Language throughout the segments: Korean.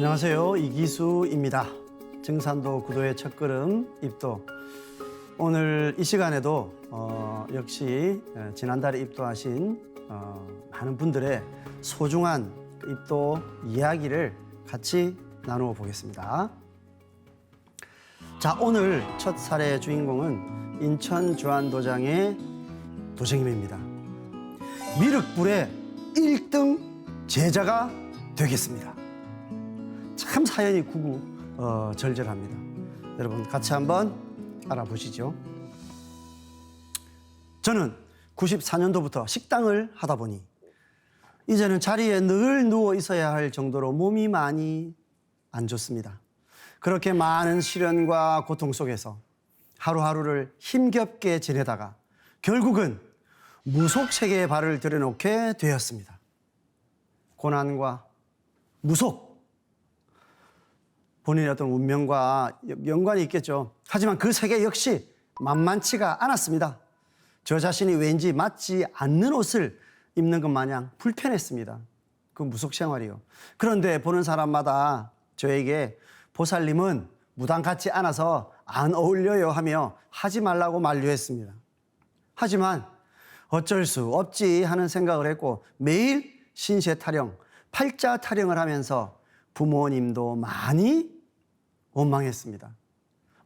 안녕하세요. 이기수입니다. 증산도 구도의 첫걸음 입도. 오늘 이 시간에도 어, 역시 에, 지난달에 입도하신 어, 많은 분들의 소중한 입도 이야기를 같이 나누어 보겠습니다. 자, 오늘 첫 사례 주인공은 인천 주안도장의 도생님입니다. 미륵불의 1등 제자가 되겠습니다. 참 사연이 구구 어, 절절합니다. 여러분 같이 한번 알아보시죠. 저는 94년도부터 식당을 하다 보니 이제는 자리에 늘 누워 있어야 할 정도로 몸이 많이 안 좋습니다. 그렇게 많은 시련과 고통 속에서 하루하루를 힘겹게 지내다가 결국은 무속 세계에 발을 들여놓게 되었습니다. 고난과 무속 본인의 어떤 운명과 연관이 있겠죠. 하지만 그 세계 역시 만만치가 않았습니다. 저 자신이 왠지 맞지 않는 옷을 입는 것 마냥 불편했습니다. 그 무속 생활이요. 그런데 보는 사람마다 저에게 보살님은 무당 같지 않아서 안 어울려요 하며 하지 말라고 만류했습니다. 하지만 어쩔 수 없지 하는 생각을 했고 매일 신세 타령, 팔자 타령을 하면서 부모님도 많이 원망했습니다.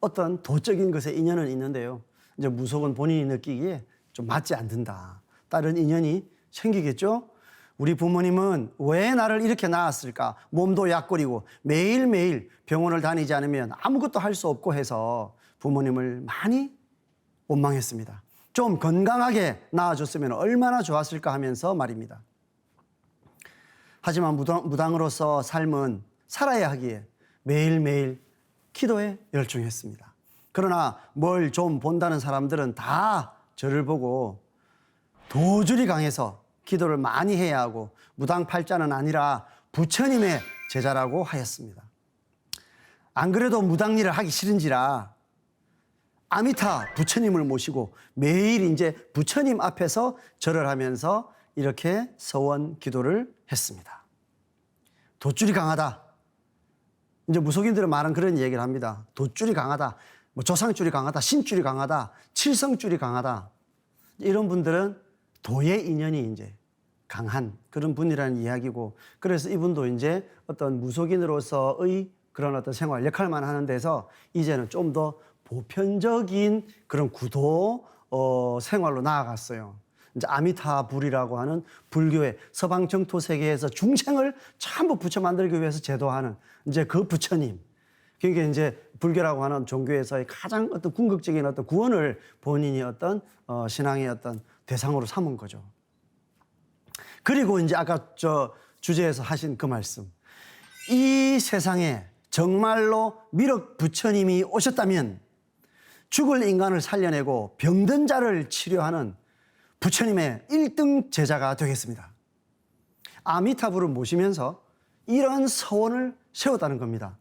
어떤 도적인 것에 인연은 있는데요. 이제 무속은 본인이 느끼기에 좀 맞지 않는다. 다른 인연이 생기겠죠? 우리 부모님은 왜 나를 이렇게 낳았을까? 몸도 약골이고 매일매일 병원을 다니지 않으면 아무것도 할 수 없고 해서 부모님을 많이 원망했습니다. 좀 건강하게 낳아줬으면 얼마나 좋았을까 하면서 말입니다. 하지만 무당, 무당으로서 삶은 살아야 하기에 매일매일 기도에 열중했습니다. 그러나 뭘 좀 본다는 사람들은 다 저를 보고 도줄이 강해서 기도를 많이 해야 하고 무당팔자는 아니라 부처님의 제자라고 하였습니다. 안 그래도 무당 일을 하기 싫은지라 아미타 부처님을 모시고 매일 이제 부처님 앞에서 절을 하면서 이렇게 서원 기도를 했습니다. 돛줄이 강하다. 이제 무속인들은 많은 그런 얘기를 합니다. 돛줄이 강하다. 뭐 조상줄이 강하다. 신줄이 강하다. 칠성줄이 강하다. 이런 분들은 도의 인연이 이제 강한 그런 분이라는 이야기고 그래서 이분도 이제 어떤 무속인으로서의 그런 어떤 생활 역할만 하는 데서 이제는 좀 더 보편적인 그런 구도 어, 생활로 나아갔어요. 이제 아미타불이라고 하는 불교의 서방 정토 세계에서 중생을 전부 부처 만들기 위해서 제도하는 이제 그 부처님. 그러니까 이제 불교라고 하는 종교에서의 가장 어떤 궁극적인 어떤 구원을 본인이 어떤 어, 신앙의 어떤 대상으로 삼은 거죠. 그리고 이제 아까 저 주제에서 하신 그 말씀. 이 세상에 정말로 미륵 부처님이 오셨다면 죽을 인간을 살려내고 병든 자를 치료하는 부처님의 1등 제자가 되겠습니다. 아미타불을 모시면서 이런 서원을 세웠다는 겁니다.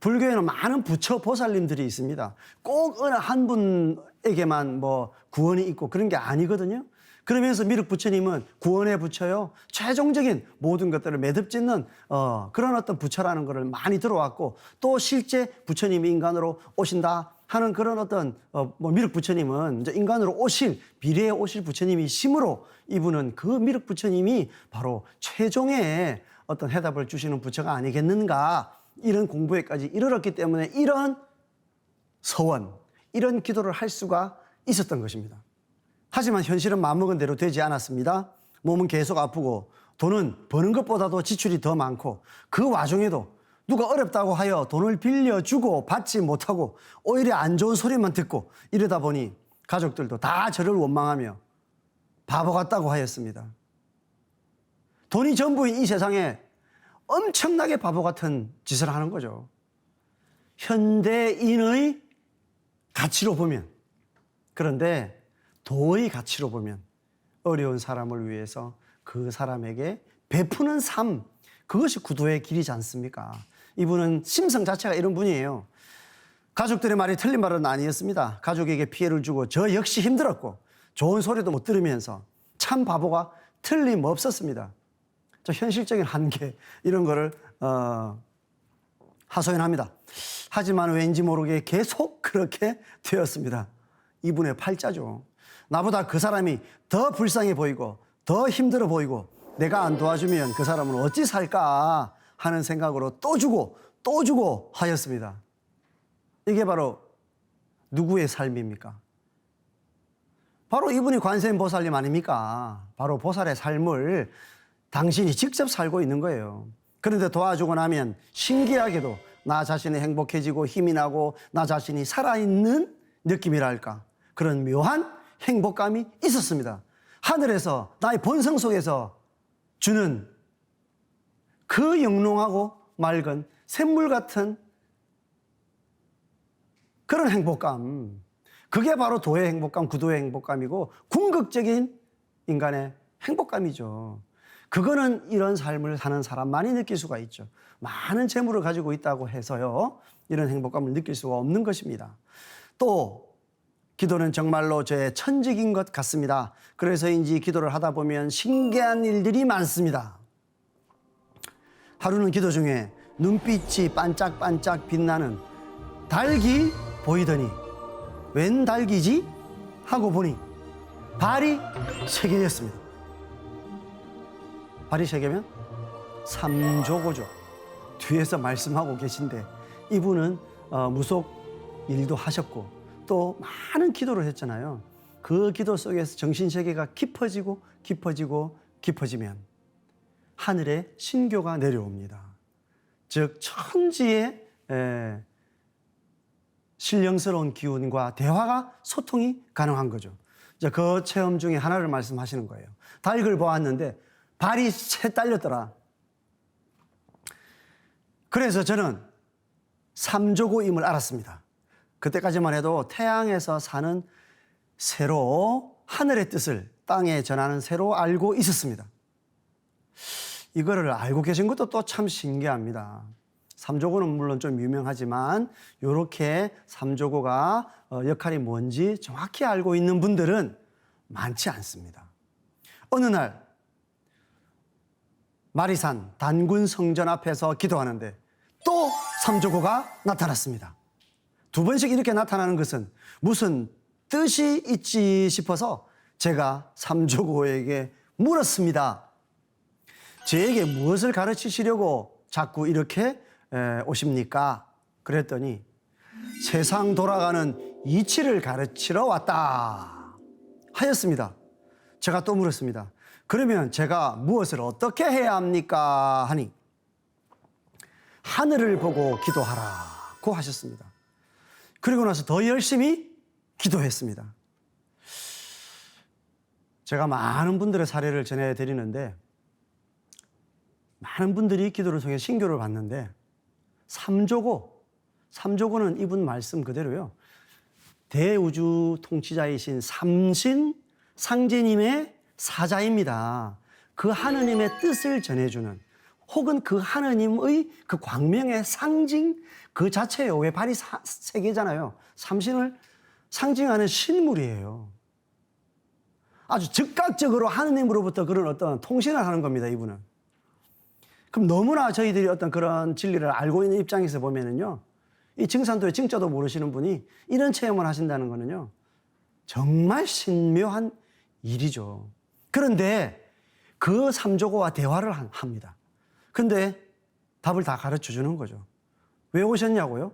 불교에는 많은 부처 보살님들이 있습니다. 꼭 어느 한 분에게만 뭐 구원이 있고 그런 게 아니거든요. 그러면서 미륵 부처님은 구원의 부처요. 최종적인 모든 것들을 매듭 짓는 어, 그런 어떤 부처라는 것을 많이 들어왔고 또 실제 부처님이 인간으로 오신다 하는 그런 어떤 어, 뭐 미륵 부처님은 이제 인간으로 오실 비례에 오실 부처님이 심으로 이분은 그 미륵 부처님이 바로 최종의 어떤 해답을 주시는 부처가 아니겠는가 이런 공부에까지 이르렀기 때문에 이런 서원 이런 기도를 할 수가 있었던 것입니다. 하지만 현실은 마음먹은 대로 되지 않았습니다. 몸은 계속 아프고 돈은 버는 것보다도 지출이 더 많고 그 와중에도 누가 어렵다고 하여 돈을 빌려주고 받지 못하고 오히려 안 좋은 소리만 듣고 이러다 보니 가족들도 다 저를 원망하며 바보 같다고 하였습니다. 돈이 전부인 이 세상에 엄청나게 바보 같은 짓을 하는 거죠. 현대인의 가치로 보면 그런데 도의 가치로 보면 어려운 사람을 위해서 그 사람에게 베푸는 삶 그것이 구도의 길이지 않습니까? 이분은 심성 자체가 이런 분이에요. 가족들의 말이 틀린 말은 아니었습니다. 가족에게 피해를 주고 저 역시 힘들었고 좋은 소리도 못 들으면서 참 바보가 틀림없었습니다. 저 현실적인 한계 이런 거를 어, 하소연합니다. 하지만 왠지 모르게 계속 그렇게 되었습니다. 이분의 팔자죠. 나보다 그 사람이 더 불쌍해 보이고 더 힘들어 보이고 내가 안 도와주면 그 사람은 어찌 살까 하는 생각으로 또 주고 또 주고 하였습니다. 이게 바로 누구의 삶입니까? 바로 이분이 관세음 보살님 아닙니까? 바로 보살의 삶을 당신이 직접 살고 있는 거예요. 그런데 도와주고 나면 신기하게도 나 자신이 행복해지고 힘이 나고 나 자신이 살아있는 느낌이랄까. 그런 묘한 행복감이 있었습니다. 하늘에서 나의 본성 속에서 주는 그 영롱하고 맑은 샘물 같은 그런 행복감. 그게 바로 도의 행복감, 구도의 행복감이고 궁극적인 인간의 행복감이죠. 그거는 이런 삶을 사는 사람만이 느낄 수가 있죠. 많은 재물을 가지고 있다고 해서요. 이런 행복감을 느낄 수가 없는 것입니다. 또 기도는 정말로 제 천직인 것 같습니다. 그래서인지 기도를 하다 보면 신기한 일들이 많습니다. 하루는 기도 중에 눈빛이 반짝반짝 빛나는 닭이 보이더니 웬 닭이지? 하고 보니 발이 세 개였습니다. 발이 세 개면 삼조고죠. 뒤에서 말씀하고 계신데 이분은 어, 무속 일도 하셨고 또 많은 기도를 했잖아요. 그 기도 속에서 정신 세계가 깊어지고 깊어지고 깊어지면 하늘에 신교가 내려옵니다. 즉 천지의 에, 신령스러운 기운과 대화가 소통이 가능한 거죠. 그 체험 중에 하나를 말씀하시는 거예요. 닭을 보았는데 발이 새 딸렸더라. 그래서 저는 삼조고임을 알았습니다. 그때까지만 해도 태양에서 사는 새로 하늘의 뜻을 땅에 전하는 새로 알고 있었습니다. 이거를 알고 계신 것도 또 참 신기합니다. 삼조고는 물론 좀 유명하지만 이렇게 삼조고가 어, 역할이 뭔지 정확히 알고 있는 분들은 많지 않습니다. 어느 날 마리산 단군 성전 앞에서 기도하는데 또 삼조고가 나타났습니다. 두 번씩 이렇게 나타나는 것은 무슨 뜻이 있지 싶어서 제가 삼조고에게 물었습니다. 저에게 무엇을 가르치시려고 자꾸 이렇게 오십니까? 그랬더니 세상 돌아가는 이치를 가르치러 왔다 하였습니다. 제가 또 물었습니다. 그러면 제가 무엇을 어떻게 해야 합니까? 하니 하늘을 보고 기도하라고 하셨습니다. 그리고 나서 더 열심히 기도했습니다. 제가 많은 분들의 사례를 전해드리는데 많은 분들이 기도를 통해 신교를 받는데 삼조고, 삼조고는 이분 말씀 그대로요. 대우주 통치자이신 삼신 상제님의 사자입니다. 그 하느님의 뜻을 전해주는 혹은 그 하느님의 그 광명의 상징 그 자체예요. 왜 발이 사, 세 개잖아요. 삼신을 상징하는 신물이에요. 아주 즉각적으로 하느님으로부터 그런 어떤 통신을 하는 겁니다. 이분은. 그럼 너무나 저희들이 어떤 그런 진리를 알고 있는 입장에서 보면은요. 이 증산도의 증자도 모르시는 분이 이런 체험을 하신다는 거는요. 정말 신묘한 일이죠. 그런데 그 삼조고와 대화를 합니다. 근데 답을 다 가르쳐 주는 거죠. 왜 오셨냐고요?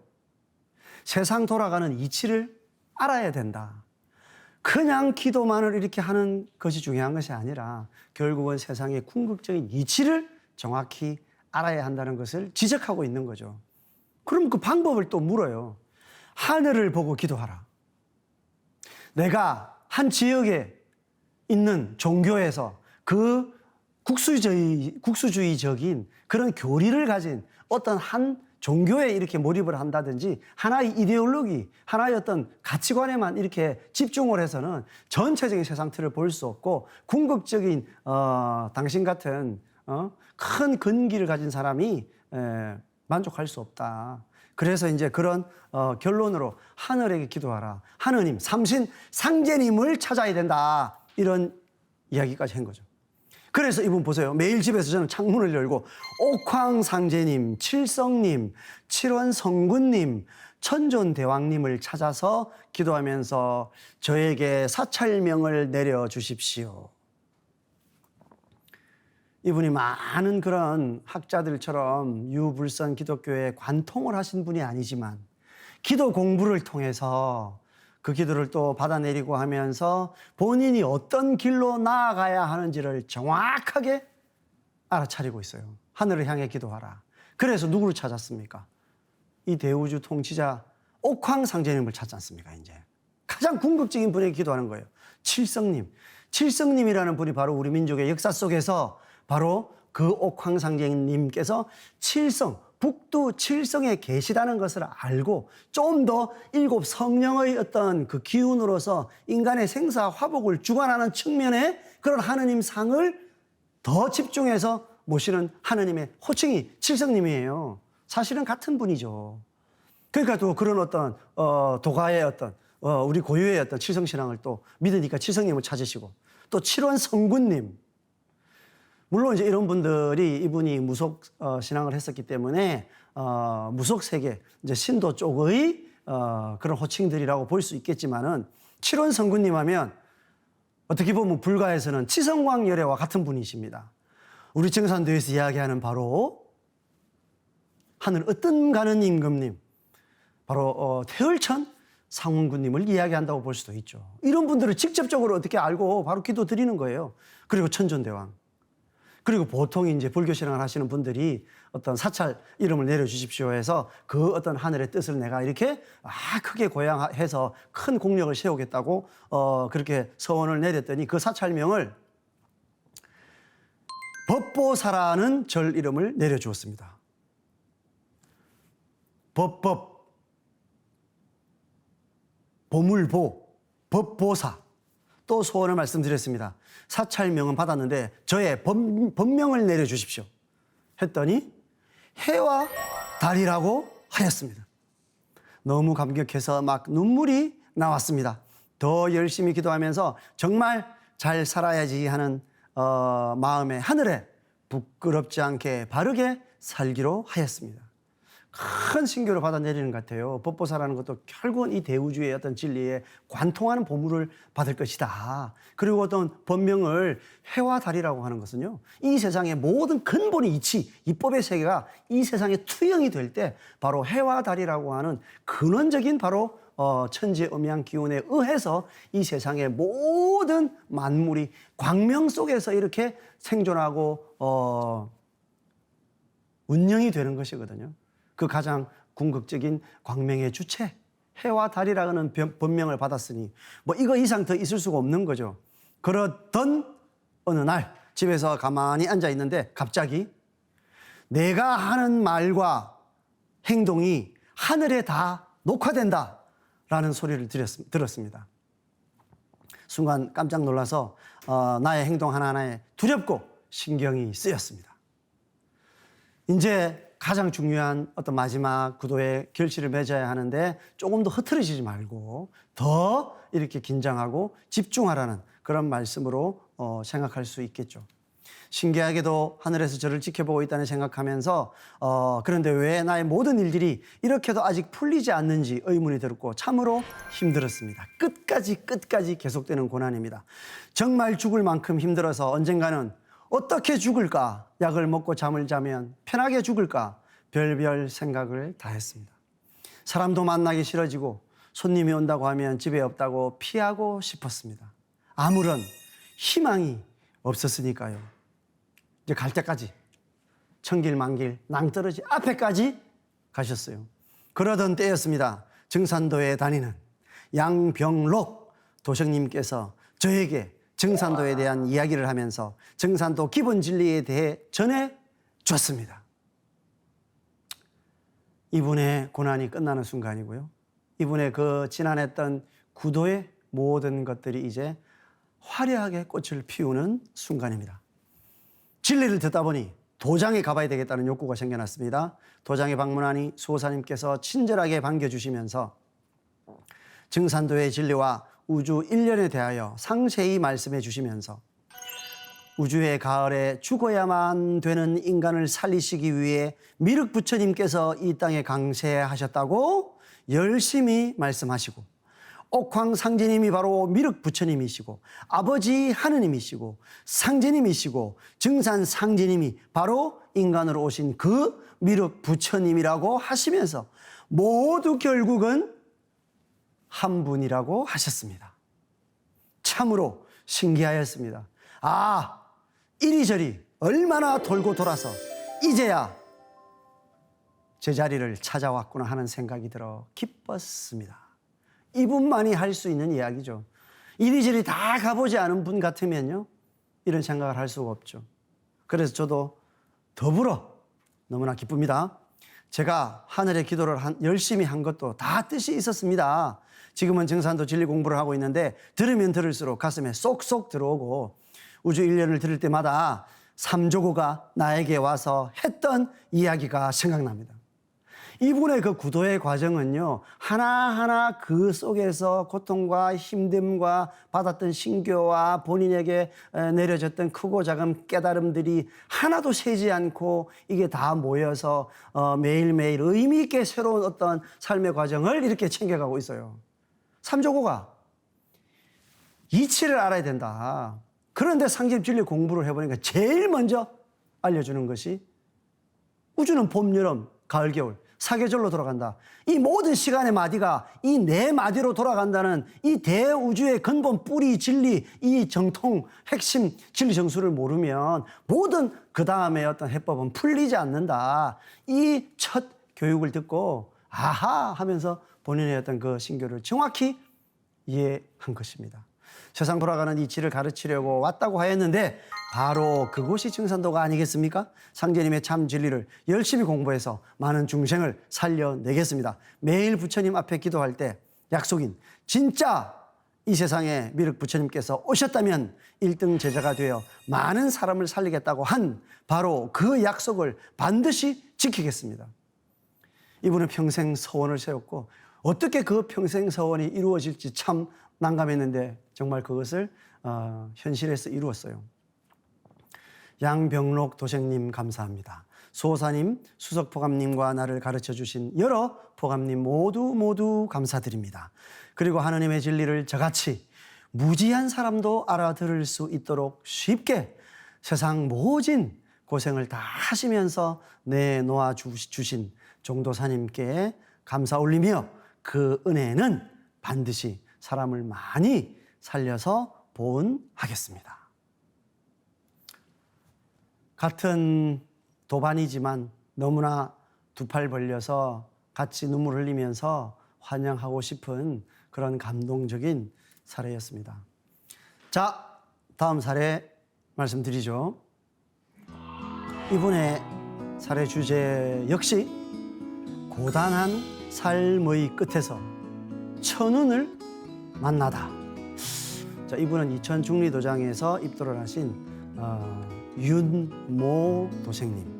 세상 돌아가는 이치를 알아야 된다. 그냥 기도만을 이렇게 하는 것이 중요한 것이 아니라 결국은 세상의 궁극적인 이치를 정확히 알아야 한다는 것을 지적하고 있는 거죠. 그럼 그 방법을 또 물어요. 하늘을 보고 기도하라. 내가 한 지역에 있는 종교에서 그 국수주의, 국수주의적인 그런 교리를 가진 어떤 한 종교에 이렇게 몰입을 한다든지 하나의 이데올로기, 하나의 어떤 가치관에만 이렇게 집중을 해서는 전체적인 세상 틀을 볼 수 없고 궁극적인 어, 당신 같은 어, 큰 근기를 가진 사람이 에, 만족할 수 없다. 그래서 이제 그런 어, 결론으로 하늘에게 기도하라. 하느님, 삼신, 상제님을 찾아야 된다. 이런 이야기까지 한 거죠. 그래서 이분 보세요. 매일 집에서 저는 창문을 열고 옥황상제님, 칠성님, 칠원성군님, 천존대왕님을 찾아서 기도하면서 저에게 사찰명을 내려 주십시오. 이분이 많은 그런 학자들처럼 유불선 기독교에 관통을 하신 분이 아니지만 기도 공부를 통해서 그 기도를 또 받아내리고 하면서 본인이 어떤 길로 나아가야 하는지를 정확하게 알아차리고 있어요. 하늘을 향해 기도하라. 그래서 누구를 찾았습니까? 이 대우주 통치자 옥황상제님을 찾지 않습니까? 이제 가장 궁극적인 분에게 기도하는 거예요. 칠성님, 칠성님이라는 분이 바로 우리 민족의 역사 속에서 바로 그 옥황상제님께서 칠성 북두 칠성에 계시다는 것을 알고 좀 더 일곱 성령의 어떤 그 기운으로서 인간의 생사 화복을 주관하는 측면에 그런 하느님 상을 더 집중해서 모시는 하느님의 호칭이 칠성님이에요. 사실은 같은 분이죠. 그러니까 또 그런 어떤 어, 도가의 어떤 어, 우리 고유의 어떤 칠성신앙을 또 믿으니까 칠성님을 찾으시고 또 칠원 성군님 물론 이제 이런 분들이 이분이 무속 어, 신앙을 했었기 때문에 어, 무속 세계 이제 신도 쪽의 어, 그런 호칭들이라고 볼 수 있겠지만은 칠원 성군님 하면 어떻게 보면 불가에서는 치성광 열애와 같은 분이십니다. 우리 증산도에서 이야기하는 바로 하늘 어떤 가는 임금님 바로 어, 태을천 상훈군님을 이야기한다고 볼 수도 있죠. 이런 분들을 직접적으로 어떻게 알고 바로 기도 드리는 거예요. 그리고 천존대왕. 그리고 보통 이제 불교 신앙을 하시는 분들이 어떤 사찰 이름을 내려주십시오 해서 그 어떤 하늘의 뜻을 내가 이렇게 아 크게 고양해서 큰 공력을 세우겠다고 어 그렇게 서원을 내렸더니 그 사찰명을 법보사라는 절 이름을 내려주었습니다. 법법 보물보 법보사 또 소원을 말씀드렸습니다. 사찰명은 받았는데 저의 번, 본명을 내려주십시오. 했더니 해와 달이라고 하였습니다. 너무 감격해서 막 눈물이 나왔습니다. 더 열심히 기도하면서 정말 잘 살아야지 하는 어, 마음에 하늘에 부끄럽지 않게 바르게 살기로 하였습니다. 큰 신교를 받아내리는 것 같아요. 법보사라는 것도 결국은 이 대우주의 어떤 진리에 관통하는 보물을 받을 것이다. 그리고 어떤 법명을 해와 달이라고 하는 것은요. 이 세상의 모든 근본의 이치, 이법의 세계가 이 세상에 투영이 될 때 바로 해와 달이라고 하는 근원적인 바로 어, 천지 음양 기운에 의해서 이 세상의 모든 만물이 광명 속에서 이렇게 생존하고 어, 운영이 되는 것이거든요. 그 가장 궁극적인 광명의 주체 해와 달이라는 변- 본명을 받았으니 뭐 이거 이상 더 있을 수가 없는 거죠. 그러던 어느 날 집에서 가만히 앉아 있는데 갑자기 내가 하는 말과 행동이 하늘에 다 녹화된다 라는 소리를 들었, 들었습니다. 순간 깜짝 놀라서 어, 나의 행동 하나하나에 두렵고 신경이 쓰였습니다. 이제 가장 중요한 어떤 마지막 구도의 결실을 맺어야 하는데 조금 더 흐트러지지 말고 더 이렇게 긴장하고 집중하라는 그런 말씀으로 어, 생각할 수 있겠죠. 신기하게도 하늘에서 저를 지켜보고 있다는 생각하면서 어, 그런데 왜 나의 모든 일들이 이렇게도 아직 풀리지 않는지 의문이 들었고 참으로 힘들었습니다. 끝까지 끝까지 계속되는 고난입니다. 정말 죽을 만큼 힘들어서 언젠가는 어떻게 죽을까? 약을 먹고 잠을 자면 편하게 죽을까? 별별 생각을 다 했습니다. 사람도 만나기 싫어지고 손님이 온다고 하면 집에 없다고 피하고 싶었습니다. 아무런 희망이 없었으니까요. 이제 갈 때까지 천길 만길 낭떠러지 앞에까지 가셨어요. 그러던 때였습니다. 증산도에 다니는 양병록 도생님께서 저에게 증산도에 대한 이야기를 하면서 증산도 기본 진리에 대해 전해 줬습니다. 이분의 고난이 끝나는 순간이고요. 이분의 그 지난했던 구도의 모든 것들이 이제 화려하게 꽃을 피우는 순간입니다. 진리를 듣다 보니 도장에 가봐야 되겠다는 욕구가 생겨났습니다. 도장에 방문하니 수호사님께서 친절하게 반겨주시면서 증산도의 진리와 우주 일련에 대하여 상세히 말씀해 주시면서 우주의 가을에 죽어야만 되는 인간을 살리시기 위해 미륵 부처님께서 이 땅에 강세하셨다고 열심히 말씀하시고 옥황 상제님이 바로 미륵 부처님이시고 아버지 하느님이시고 상제님이시고 증산 상제님이 바로 인간으로 오신 그 미륵 부처님이라고 하시면서 모두 결국은 한 분이라고 하셨습니다. 참으로 신기하였습니다. 아, 이리저리 얼마나 돌고 돌아서 이제야 제자리를 찾아왔구나 하는 생각이 들어 기뻤습니다. 이분만이 할 수 있는 이야기죠. 이리저리 다 가보지 않은 분 같으면요. 이런 생각을 할 수가 없죠. 그래서 저도 더불어 너무나 기쁩니다. 제가 하늘의 기도를 한, 열심히 한 것도 다 뜻이 있었습니다. 지금은 증산도 진리 공부를 하고 있는데 들으면 들을수록 가슴에 쏙쏙 들어오고 우주 일련을 들을 때마다 삼조고가 나에게 와서 했던 이야기가 생각납니다. 이분의 그 구도의 과정은요, 하나하나 그 속에서 고통과 힘듦과 받았던 신교와 본인에게 에, 내려졌던 크고 작은 깨달음들이 하나도 세지 않고 이게 다 모여서 어, 매일매일 의미있게 새로운 어떤 삶의 과정을 이렇게 챙겨가고 있어요. 삼조고가 이치를 알아야 된다. 그런데 상집 진리 공부를 해보니까 제일 먼저 알려주는 것이 우주는 봄, 여름, 가을, 겨울 사계절로 돌아간다. 이 모든 시간의 마디가 이네 마디로 돌아간다는 이 대우주의 근본 뿌리 진리 이 정통 핵심 진리 정수를 모르면 모든 그 다음에 어떤 해법은 풀리지 않는다. 이 첫 교육을 듣고 아하 하면서 본인의 어떤 그 신교를 정확히 이해한 것입니다. 세상 돌아가는 이치를 가르치려고 왔다고 하였는데 바로 그곳이 증산도가 아니겠습니까? 상제님의 참 진리를 열심히 공부해서 많은 중생을 살려내겠습니다. 매일 부처님 앞에 기도할 때 약속인 진짜 이 세상에 미륵 부처님께서 오셨다면 일등 제자가 되어 많은 사람을 살리겠다고 한 바로 그 약속을 반드시 지키겠습니다. 이분은 평생 서원을 세웠고 어떻게 그 평생 서원이 이루어질지 참 난감했는데 정말 그것을 어, 현실에서 이루었어요. 양병록 도생님 감사합니다. 소사님, 수석 포감님과 나를 가르쳐 주신 여러 포감님 모두 모두 감사드립니다. 그리고 하나님의 진리를 저같이 무지한 사람도 알아들을 수 있도록 쉽게 세상 모진 고생을 다 하시면서 내놓아 주신 종도사님께 감사 올리며 그 은혜는 반드시 사람을 많이 살려서 보은하겠습니다. 같은 도반이지만 너무나 두 팔 벌려서 같이 눈물 흘리면서 환영하고 싶은 그런 감동적인 사례였습니다. 자, 다음 사례 말씀드리죠. 이분의 사례 주제 역시 고단한 삶의 끝에서 천운을 만나다. 자, 이분은 이천 중리도장에서 입도를 하신 어, 윤모 도생님.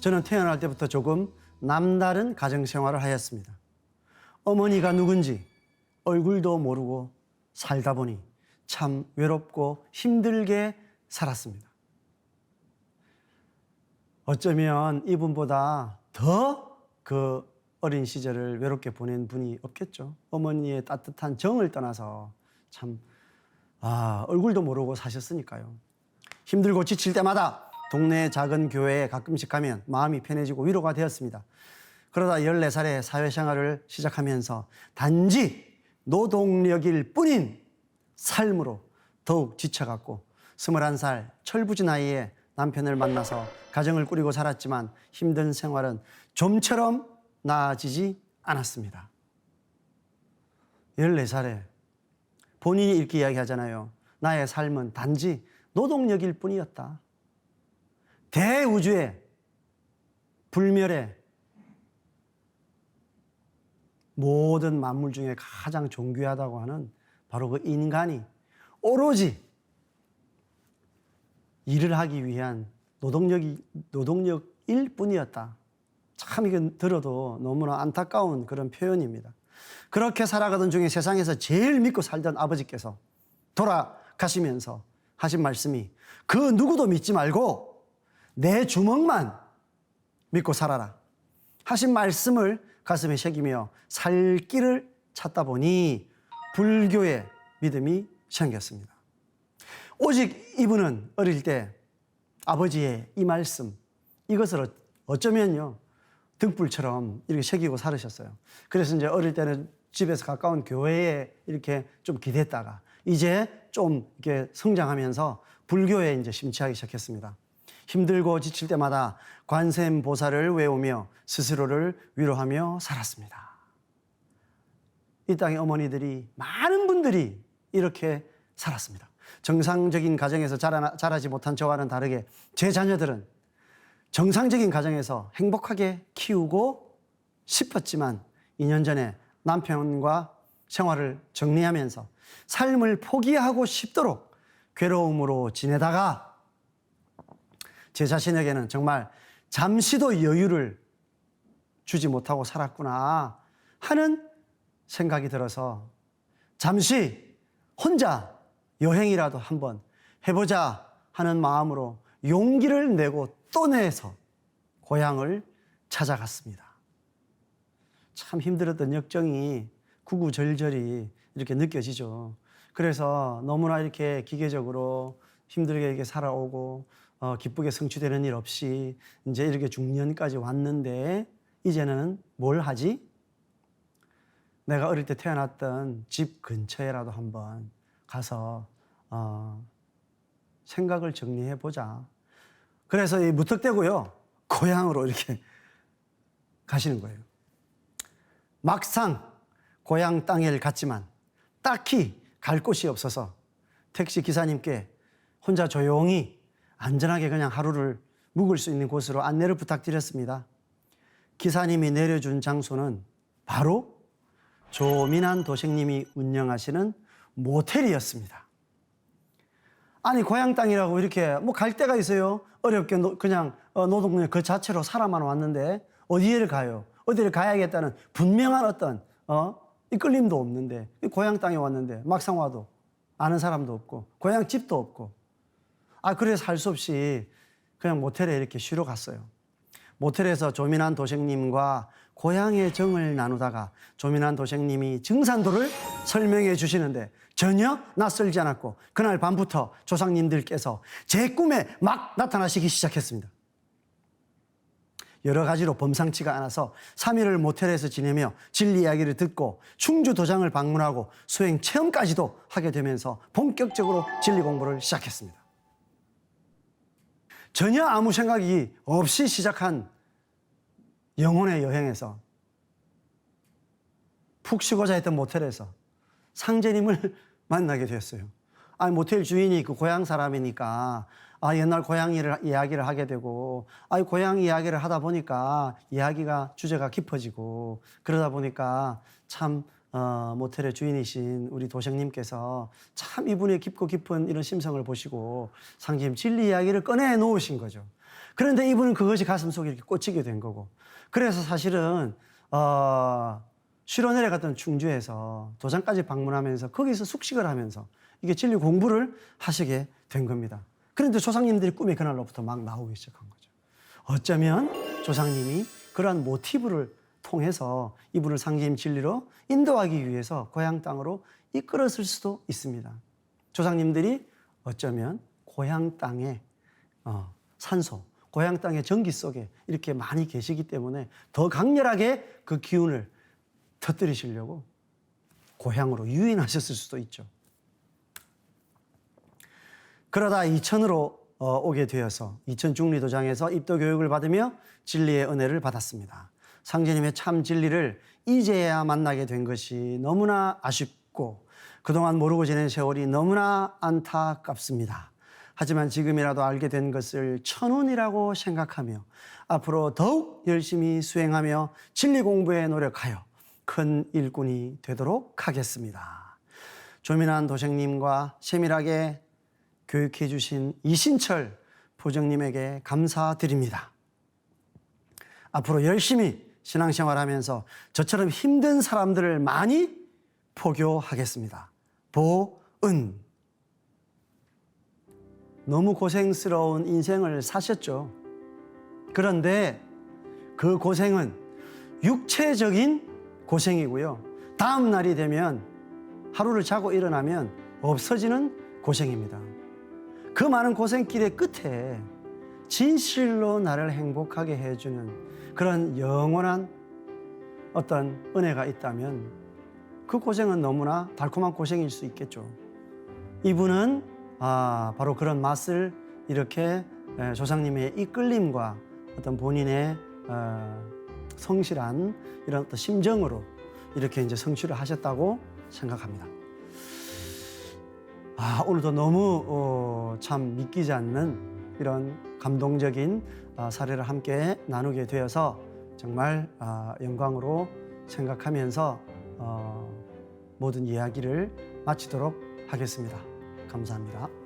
저는 태어날 때부터 조금 남다른 가정 생활을 하였습니다. 어머니가 누군지 얼굴도 모르고 살다 보니 참 외롭고 힘들게 살았습니다. 어쩌면 이분보다 더 그 어린 시절을 외롭게 보낸 분이 없겠죠. 어머니의 따뜻한 정을 떠나서 참, 아, 얼굴도 모르고 사셨으니까요. 힘들고 지칠 때마다 동네 작은 교회에 가끔씩 가면 마음이 편해지고 위로가 되었습니다. 그러다 14살에 사회생활을 시작하면서 단지 노동력일 뿐인 삶으로 더욱 지쳐갔고 21살 철부지 나이에 남편을 만나서 가정을 꾸리고 살았지만 힘든 생활은 좀처럼 나아지지 않았습니다. 14살에 본인이 이렇게 이야기하잖아요. 나의 삶은 단지 노동력일 뿐이었다. 대우주의 불멸의 모든 만물 중에 가장 존귀하다고 하는 바로 그 인간이 오로지 일을 하기 위한 노동력이 노동력일 뿐이었다. 참 이건 들어도 너무나 안타까운 그런 표현입니다. 그렇게 살아가던 중에 세상에서 제일 믿고 살던 아버지께서 돌아가시면서 하신 말씀이 그 누구도 믿지 말고 내 주먹만 믿고 살아라. 하신 말씀을 가슴에 새기며 살 길을 찾다 보니 불교의 믿음이 생겼습니다. 오직 이분은 어릴 때 아버지의 이 말씀, 이것을 어쩌면요, 등불처럼 이렇게 새기고 살으셨어요. 그래서 이제 어릴 때는 집에서 가까운 교회에 이렇게 좀 기댔다가 이제 좀 이렇게 성장하면서 불교에 이제 심취하기 시작했습니다. 힘들고 지칠 때마다 관세음 보살을 외우며 스스로를 위로하며 살았습니다. 이 땅의 어머니들이 많은 분들이 이렇게 살았습니다. 정상적인 가정에서 자라, 자라지 못한 저와는 다르게 제 자녀들은 정상적인 가정에서 행복하게 키우고 싶었지만 2년 전에 남편과 생활을 정리하면서 삶을 포기하고 싶도록 괴로움으로 지내다가 제 자신에게는 정말 잠시도 여유를 주지 못하고 살았구나 하는 생각이 들어서 잠시 혼자 여행이라도 한번 해보자 하는 마음으로 용기를 내고 또 내서 고향을 찾아갔습니다. 참 힘들었던 역정이 구구절절이 이렇게 느껴지죠. 그래서 너무나 이렇게 기계적으로 힘들게 이렇게 살아오고 어, 기쁘게 성취되는 일 없이 이제 이렇게 중년까지 왔는데 이제는 뭘 하지? 내가 어릴 때 태어났던 집 근처에라도 한번 가서 어, 생각을 정리해 보자. 그래서 이 무턱대고요 고향으로 이렇게 가시는 거예요. 막상 고향 땅에 갔지만 딱히 갈 곳이 없어서 택시 기사님께 혼자 조용히 안전하게 그냥 하루를 묵을 수 있는 곳으로 안내를 부탁드렸습니다. 기사님이 내려준 장소는 바로 조민한 도생님이 운영하시는 모텔이었습니다. 아니 고향 땅이라고 이렇게 뭐 갈 데가 있어요. 어렵게 노- 그냥 어, 노동력 그 자체로 살아만 왔는데 어디를 가요? 어디를 가야겠다는 분명한 어떤 어 이끌림도 없는데 이 고향 땅에 왔는데 막상 와도 아는 사람도 없고 고향 집도 없고 아 그래서 할 수 없이 그냥 모텔에 이렇게 쉬러 갔어요. 모텔에서 조민한 도생님과 고향의 정을 나누다가 조민한 도생님이 증산도를 설명해 주시는데 전혀 낯설지 않았고 그날 밤부터 조상님들께서 제 꿈에 막 나타나시기 시작했습니다. 여러 가지로 범상치가 않아서 3일을 모텔에서 지내며 진리 이야기를 듣고 충주 도장을 방문하고 수행 체험까지도 하게 되면서 본격적으로 진리 공부를 시작했습니다. 전혀 아무 생각이 없이 시작한 영혼의 여행에서 푹 쉬고자 했던 모텔에서 상제님을 만나게 되었어요. 아, 모텔 주인이 그 고향 사람이니까 아, 옛날 고향 일을 이야기를 하게 되고 아, 고향 이야기를 하다 보니까 이야기가 주제가 깊어지고 그러다 보니까 참 어, 모텔의 주인이신 우리 도생님께서 참 이분의 깊고 깊은 이런 심성을 보시고 상님 진리 이야기를 꺼내 놓으신 거죠. 그런데 이분은 그것이 가슴 속에 이렇게 꽂히게 된 거고. 그래서 사실은 어, 쉬러 내려갔던 충주에서 도장까지 방문하면서 거기서 숙식을 하면서 이게 진리 공부를 하시게 된 겁니다. 그런데 조상님들이 꿈이 그날로부터 막 나오기 시작한 거죠. 어쩌면 조상님이 그러한 모티브를 통해서 이분을 상심 진리로 인도하기 위해서 고향 땅으로 이끌었을 수도 있습니다. 조상님들이 어쩌면 고향 땅의 어, 산소, 고향 땅의 전기 속에 이렇게 많이 계시기 때문에 더 강렬하게 그 기운을 터뜨리시려고 고향으로 유인하셨을 수도 있죠. 그러다 이천으로 어, 오게 되어서 이천 중리도장에서 입도 교육을 받으며 진리의 은혜를 받았습니다. 상제님의 참 진리를 이제야 만나게 된 것이 너무나 아쉽고 그동안 모르고 지낸 세월이 너무나 안타깝습니다. 하지만 지금이라도 알게 된 것을 천운이라고 생각하며 앞으로 더욱 열심히 수행하며 진리 공부에 노력하여 큰 일꾼이 되도록 하겠습니다. 조민한 도생님과 세밀하게 교육해 주신 이신철 보정님에게 감사드립니다. 앞으로 열심히 신앙생활하면서 저처럼 힘든 사람들을 많이 포교하겠습니다. 보은 너무 고생스러운 인생을 사셨죠. 그런데 그 고생은 육체적인 고생이고요. 다음 날이 되면 하루를 자고 일어나면 없어지는 고생입니다. 그 많은 고생길의 끝에 진실로 나를 행복하게 해주는 그런 영원한 어떤 은혜가 있다면 그 고생은 너무나 달콤한 고생일 수 있겠죠. 이분은 아, 바로 그런 맛을 이렇게 에, 조상님의 이끌림과 어떤 본인의 어, 성실한 이런 어떤 심정으로 이렇게 이제 성취를 하셨다고 생각합니다. 아, 오늘도 너무 어, 참 믿기지 않는 이런 감동적인 아, 사례를 함께 나누게 되어서 정말 아, 영광으로 생각하면서 어, 모든 이야기를 마치도록 하겠습니다. 감사합니다.